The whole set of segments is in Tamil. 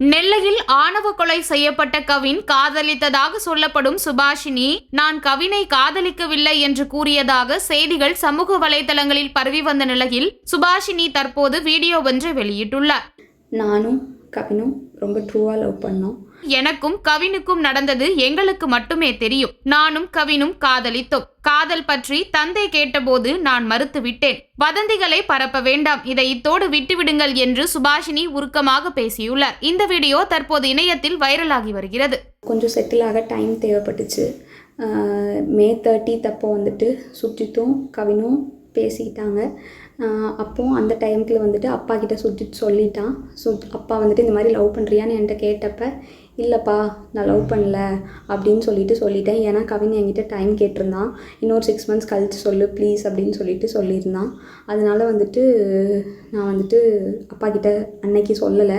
நெல்லையில் ஆணவ கொலை செய்யப்பட்ட கவின் காதலித்ததாக சொல்லப்படும் சுபாஷினி நான் கவினை காதலிக்கவில்லை என்று கூறியதாக செய்திகள் சமூக வலைதளங்களில் பரவி வந்த நிலையில் சுபாஷினி தற்போது வீடியோ ஒன்றை வெளியிட்டுள்ளார். நானும் கவினும் ரொம்ப ட்ரூவாக லவ் பண்ணோம். எனக்கும் கவினுக்கும் நடந்தது எங்களுக்கு மட்டுமே தெரியும். நானும் கவினும் காதலித்தோம். காதல் பற்றி தந்தை கேட்டபோது நான் மறுத்து விட்டேன். வதந்திகளை பரப்ப வேண்டாம். இதை இத்தோடு விட்டுவிடுங்கள் என்று சுபாஷினி உருக்கமாக பேசியுள்ளார். இந்த வீடியோ தற்போது இணையத்தில் வைரலாகி வருகிறது. கொஞ்சம் செட்டில் ஆக டைம் தேவைப்பட்டுச்சு. மே தேர்ட்டித் அப்போ வந்துட்டு சுஜித்தும் கவினும் பேசிக்கிட்டாங்க அப்போ அந்த டைமுக்குள்ள வந்துட்டு அப்பா கிட்ட சுஜித் சொல்லிட்டான். சு அப்பா வந்துட்டு இந்த மாதிரி லவ் பண்ணுறியான்னு என்கிட்ட கேட்டப்ப இல்லைப்பா நான் லவ் பண்ணல அப்படின்னு சொல்லிட்டு சொல்லிட்டேன். ஏன்னா கவின் என்கிட்ட டைம் கேட்டிருந்தான். இன்னொரு சிக்ஸ் மந்த்ஸ் கழித்து சொல்லு ப்ளீஸ் அப்படின்னு சொல்லிட்டு சொல்லியிருந்தான். அதனால் வந்துட்டு நான் வந்துட்டு அப்பா கிட்ட அன்னைக்கு சொல்லலை.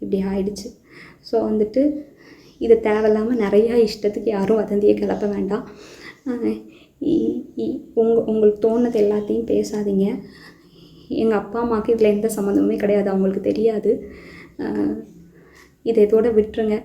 இப்படி ஆயிடுச்சு. ஸோ வந்துட்டு இது தேவையில்லாமல் நிறையா இஷ்டத்துக்கு யாரும் வதந்தியை கிளப்ப வேண்டாம். உங்க உங்களுக்கு தோணுது எல்லாத்தையும் பேசாதீங்க. எங்கள் அப்பா அம்மாவுக்கு இதில் எந்த சம்மந்தமுமே கிடையாது அவங்களுக்கு தெரியாது. இதை இதோட விட்டுருங்க.